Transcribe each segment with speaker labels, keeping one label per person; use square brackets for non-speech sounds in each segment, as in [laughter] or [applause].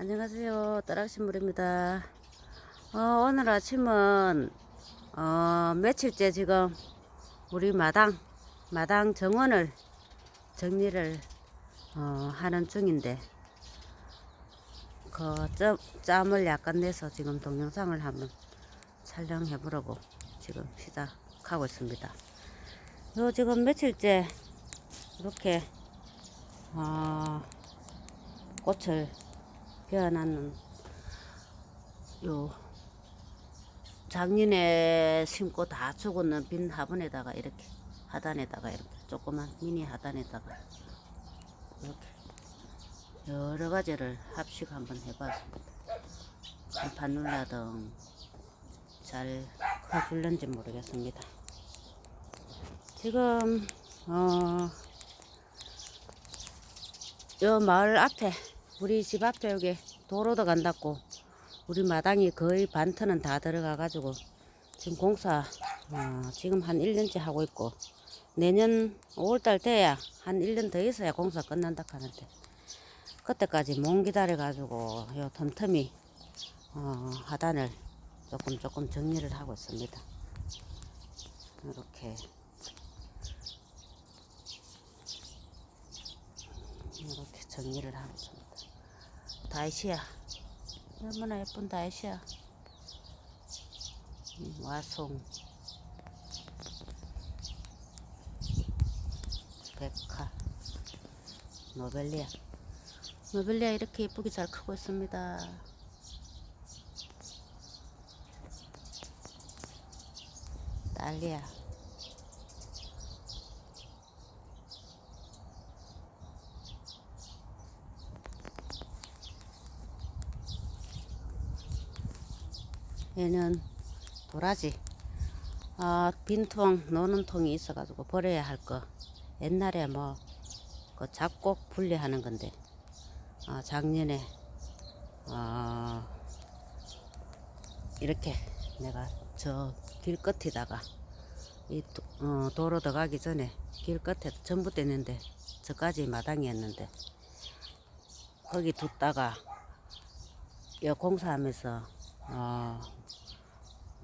Speaker 1: 안녕하세요. 따락신물입니다. 어, 오늘 아침은 어, 며칠째 지금 우리 마당 마당 정원을 정리를 어, 하는 중인데 그 짬, 짬을 약간 내서 지금 동영상을 한번 촬영해 보려고 지금 시작하고 있습니다. 요 지금 며칠째 이렇게 어, 꽃을 피어나는 요 작년에 심고 다 죽었는 빈 화분에다가 이렇게 하단에다가 이렇게 조그만 미니 하단에다가 이렇게 여러 가지를 합식 한번 해봤습니다. 바눌라 등잘 커줄는지 모르겠습니다. 지금 어, 요 마을 앞에 우리 집 앞에 여기 도로도 간다고 우리 마당이 거의 반터는 다 들어가 가지고 지금 공사 어, 지금 한 1년째 하고 있고 내년 5월달 돼야 한 1년 더 있어야 공사 끝난다 하는데 그때까지 못 기다려 가지고 요 틈틈이 어, 하단을 조금 조금 정리를 하고 있습니다. 이렇게 이렇게 정리를 하고 있습니다. 다이시야. 너무나 예쁜 다이시야. 음, 와송. 백화. 노벨리아. 노벨리아 이렇게 예쁘게 잘 크고 있습니다. 딸리아 얘는 도라지. 아, 빈통, 노는 통이 있어 가지고 버려야 할 거. 옛날에 뭐, 그 잡곡 분리하는 건데, 아, 작년에, 아, 이렇게 내가 저 길 끝에다가, 이 도, 어, 도로 들어가기 전에 길 끝에 전부 떼는데, 저까지 마당이었는데, 거기 뒀다가, 여 공사하면서, 어,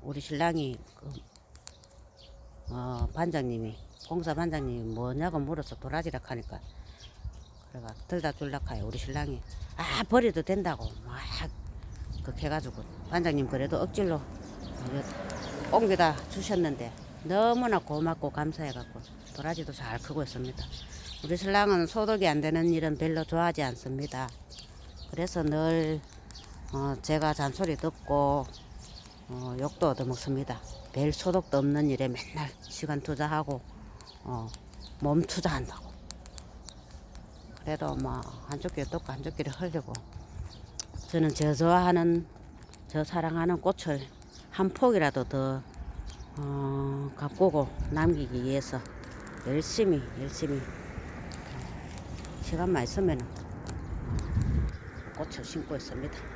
Speaker 1: 우리 신랑이 그, 어, 반장님이 공사 반장님이 뭐냐고 물어서 도라지라 하니까 그래가 들다 카요 우리 신랑이 아 버려도 된다고 막 그렇게 해가지고 반장님 그래도 이거 옮겨다 주셨는데 너무나 고맙고 감사해갖고 도라지도 잘 크고 있습니다. 우리 신랑은 소독이 안 되는 일은 별로 좋아하지 않습니다. 그래서 늘 어, 제가 잔소리 듣고 어, 욕도 얻어먹습니다. 별 소득도 없는 일에 맨날 시간 투자하고 어, 몸 투자한다고. 그래도 뭐 한쪽 귀에 떴고 한쪽 귀를 흘리고 저는 저 좋아하는 저 사랑하는 꽃을 한 폭이라도 더 어, 가꾸고 남기기 위해서 열심히 열심히 어, 시간만 있으면 꽃을 심고 있습니다.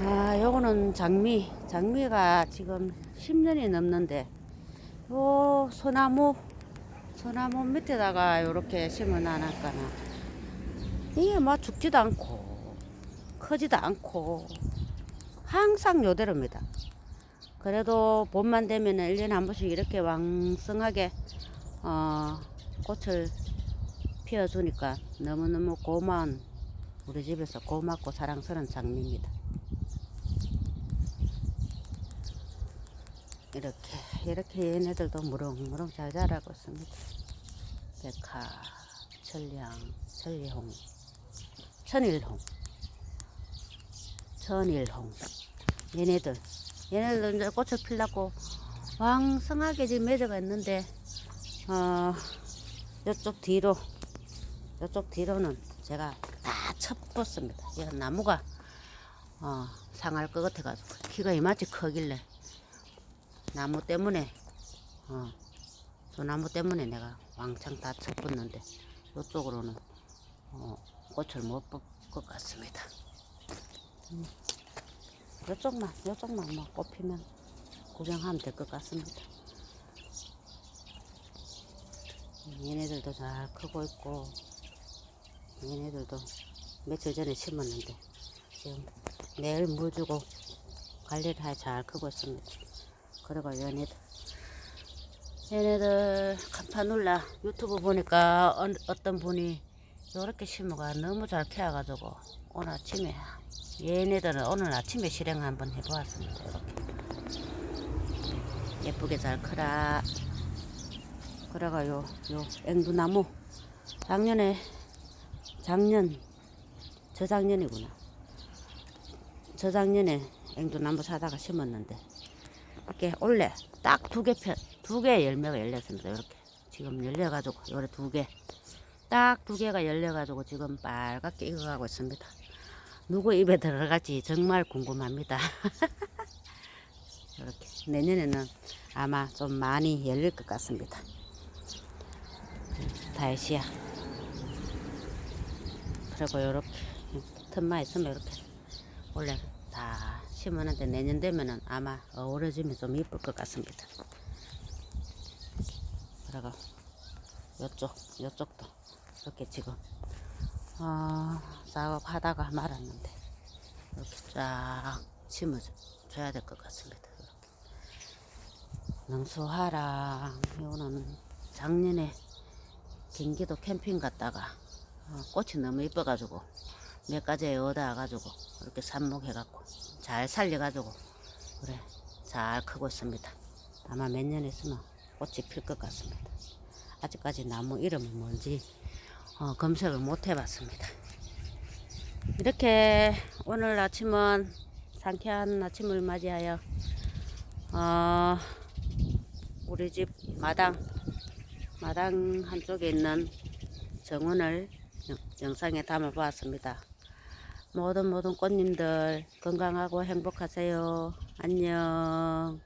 Speaker 1: 아, 요거는 장미. 장미가 지금 10년이 넘는데, 요 소나무, 소나무 밑에다가 요렇게 심어 놔놨까나. 이게 뭐 죽지도 않고, 크지도 않고, 항상 요대로입니다. 그래도 봄만 되면 1년에 한 번씩 이렇게 왕성하게, 어, 꽃을 피워주니까 너무너무 고마운, 우리 집에서 고맙고 사랑스러운 장미입니다. 이렇게 이렇게 얘네들도 무럭무럭 잘 자라고 있습니다. 백화, 천량, 천리홍, 천일홍, 천일홍. 얘네들 얘네들 이제 꽃을 피려고 왕성하게 지금 맺어가 있는데 어 이쪽 뒤로 이쪽 뒤로는 제가 다 쳤었습니다. 이 나무가 어, 상할 것 같아가지고 키가 이마치 크길래 나무 때문에 어, 저 나무 때문에 내가 왕창 다 쳐붙는데 이쪽으로는 어, 꽃을 못볼것 같습니다. 음, 이쪽만 이쪽만 뭐 꽃피면 구경하면 될 것 같습니다. 얘네들도 잘 크고 있고 얘네들도 며칠 전에 심었는데 지금 매일 물 주고 관리를 해 잘 크고 있습니다. 그리고 얘네들 얘네들 캄파눌라 유튜브 보니까 어, 어떤 분이 이렇게 심어가 너무 잘 키워가지고 오늘 아침에 얘네들은 오늘 아침에 실행 한번 해보았습니다. 이렇게 예쁘게 잘 크라. 그래가 요, 요 앵두나무 작년에 작년 저작년이구나. 저작년에 앵두나무 사다가 심었는데 이렇게 올해 딱두 개 편, 두 개 열매가 열렸습니다. 이렇게 지금 열려가지고 요래 두 개, 딱 두 개가 열려가지고 지금 빨갛게 익어가고 있습니다. 누구 입에 들어갈지 정말 궁금합니다. [laughs] 이렇게 내년에는 아마 좀 많이 열릴 것 같습니다. 다이시야. 그리고 요렇게 틈만 있으면 이렇게 원래 다 심었는데 내년 되면은 아마 어우러지면 좀 이쁠 것 같습니다. 그리고 요쪽 요쪽도 이렇게 지금 어, 작업하다가 말았는데 이렇게 쫙 심어줘야 될 것 같습니다. 이렇게. 능수하랑 요거는 작년에 경기도 캠핑 갔다가 어, 꽃이 너무 이뻐가지고 몇 가지에 얻어가지고 이렇게 삽목해갖고 잘 살려가지고 그래 잘 크고 있습니다. 아마 몇 년 있으면 꽃이 필 것 같습니다. 아직까지 나무 이름이 뭔지 어, 검색을 못 해봤습니다. 이렇게 오늘 아침은 상쾌한 아침을 맞이하여 어, 우리 집 마당 마당 한쪽에 있는 정원을 영- 영상에 담아 보았습니다. 모든 모든 꽃님들 건강하고 행복하세요. 안녕.